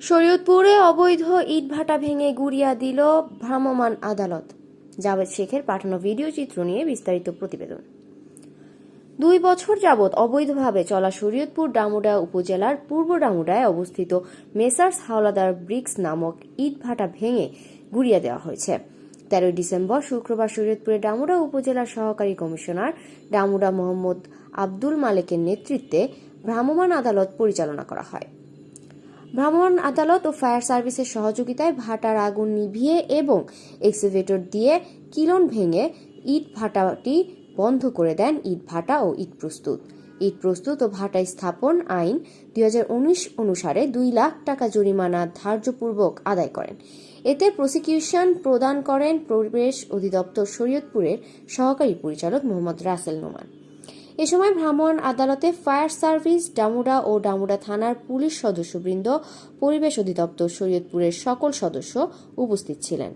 শরীয়তপুরে অবৈধ ইটভাটা ভেঙে গুড়িয়া দিল ভ্রাম্যমাণ আদালত। জাভেদ শেখের পাঠানো ভিডিও চিত্র নিয়ে বিস্তারিত প্রতিবেদন। দুই বছর যাবৎ অবৈধভাবে চলা শরীয়তপুর ডামুডা উপজেলার পূর্ব ডামুডায় অবস্থিত মেসার্স হাওলাদার ব্রিক্স নামক ইটভাটা ভেঙে গুড়িয়ে দেওয়া হয়েছে। তেরোই ডিসেম্বর শুক্রবার শরীয়তপুরের ডামুডা উপজেলার সহকারী কমিশনার ডামুডা মোহাম্মদ আব্দুল মালেকের নেতৃত্বে ভ্রাম্যমাণ আদালত পরিচালনা করা হয়। ভ্রাম্যমাণ আদালত ও ফায়ার সার্ভিসের সহযোগিতায় ভাটার আগুন নিভিয়ে এবং এক্সিভেটর দিয়ে কিলন ভেঙে ইট ভাটাটি বন্ধ করে দেন ইট ভাটা ও ইট প্রস্তুত। ইট প্রস্তুত ও ভাটা স্থাপন আইন দুই হাজার উনিশ অনুসারে দুই লাখ টাকা জরিমানা ধার্যপূর্বক আদায় করেন। এতে প্রসিকিউশন প্রদান করেন পরিবেশ অধিদপ্তর শরীয়তপুরের সহকারী পরিচালক মোহাম্মদ রাসেল নোমান। এ সময় ভ্রাম্যমাণ আদালতে ফায়ার সার্ভিস, ডামুডা ও ডামুডা থানার পুলিশ সদস্যবৃন্দ, পরিবেশ অধিদপ্তর শরীয়তপুরের সকল সদস্য উপস্থিত ছিলেন।